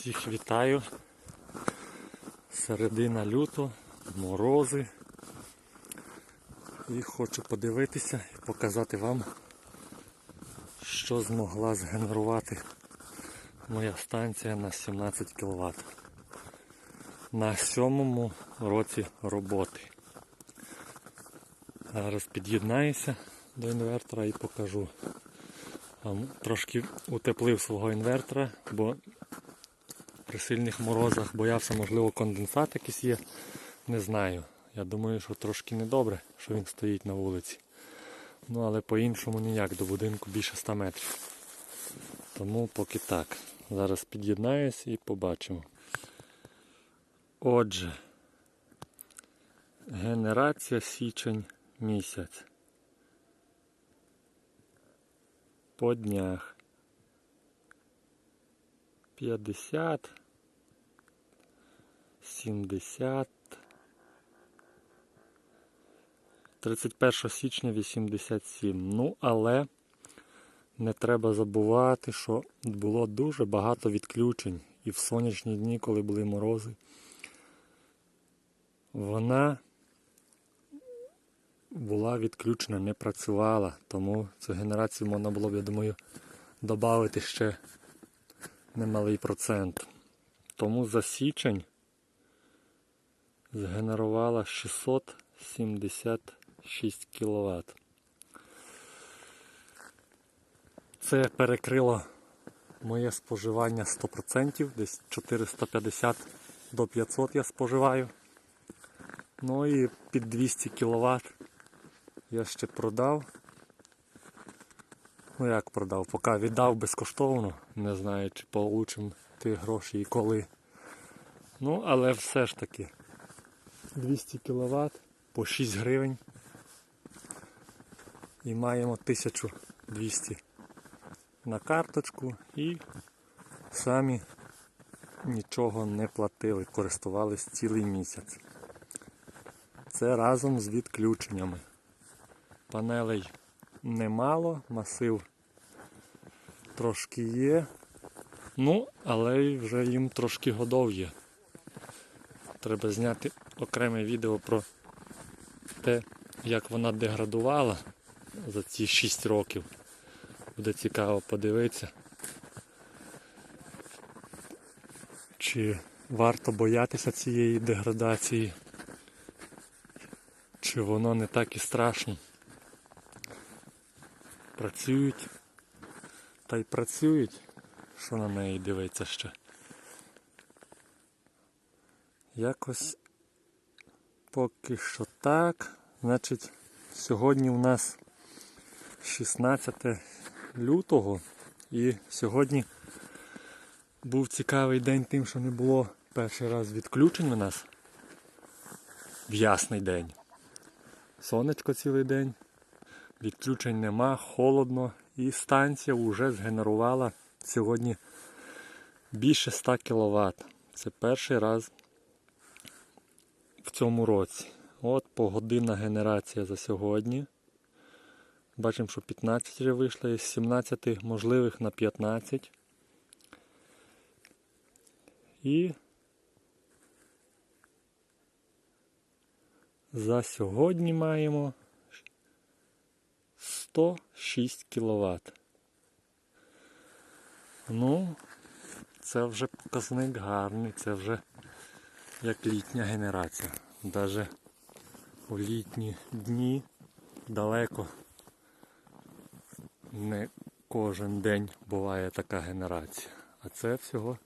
Всіх вітаю. Середина лютого, морози. І хочу подивитися і показати вам, що змогла згенерувати моя станція на 17 кВт. На сьомому році роботи. Зараз під'єднаюся до інвертора і покажу. Трошки утеплив свого інвертора, бо при сильних морозах боявся, можливо, конденсат якийсь є. Не знаю. Я думаю, що трошки недобре, що він стоїть на вулиці. Ну, але по-іншому ніяк, до будинку більше 100 метрів. Тому поки так. Зараз під'єднаюсь і побачимо. Отже, генерація січень місяць. По днях. 50, 70, 31 січня 87. Ну, але не треба забувати, що було дуже багато відключень. І в сонячні дні, коли були морози, вона була відключена, не працювала. Тому цю генерацію можна було б, я думаю, додати ще немалий процент. Тому за січень згенерувала 676 кВт. Це перекрило моє споживання 100%, десь 450 до 500 я споживаю. Ну і під 200 кВт я ще продав. Ну як продав, поки віддав безкоштовно, не знаю чи получим ті гроші і коли. Ну, але все ж таки 200 кВт по 6 гривень. І маємо 1200 на карточку і самі нічого не платили, користувались цілий місяць. Це разом з відключеннями. Панелей немало, масив трошки є. Ну, але вже їм трошки годов є. Треба зняти окреме відео про те, як вона деградувала за ці 6 років. Буде цікаво подивитися. Чи варто боятися цієї деградації, чи воно не так і страшно. Працюють та й працюють, що на неї дивиться ще. Якось поки що так. Значить, сьогодні у нас 16 лютого і сьогодні був цікавий день тим, що не було перший раз відключень у нас в ясний день. Сонечко цілий день, відключень нема, холодно і станція вже згенерувала сьогодні більше 100 кВт. Це перший раз в цьому році. От погодинна генерація за сьогодні. Бачимо, що 15 вже вийшло із 17 можливих на 15. І за сьогодні маємо 106 кВт. Ну, це вже показник гарний, це вже як літня генерація. Навіть у літні дні далеко не кожен день буває така генерація. А це всього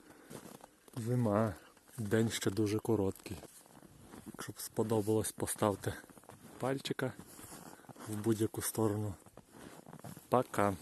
зима. День ще дуже короткий. Якщо б сподобалось, поставте пальчика в будь-яку сторону. Пока.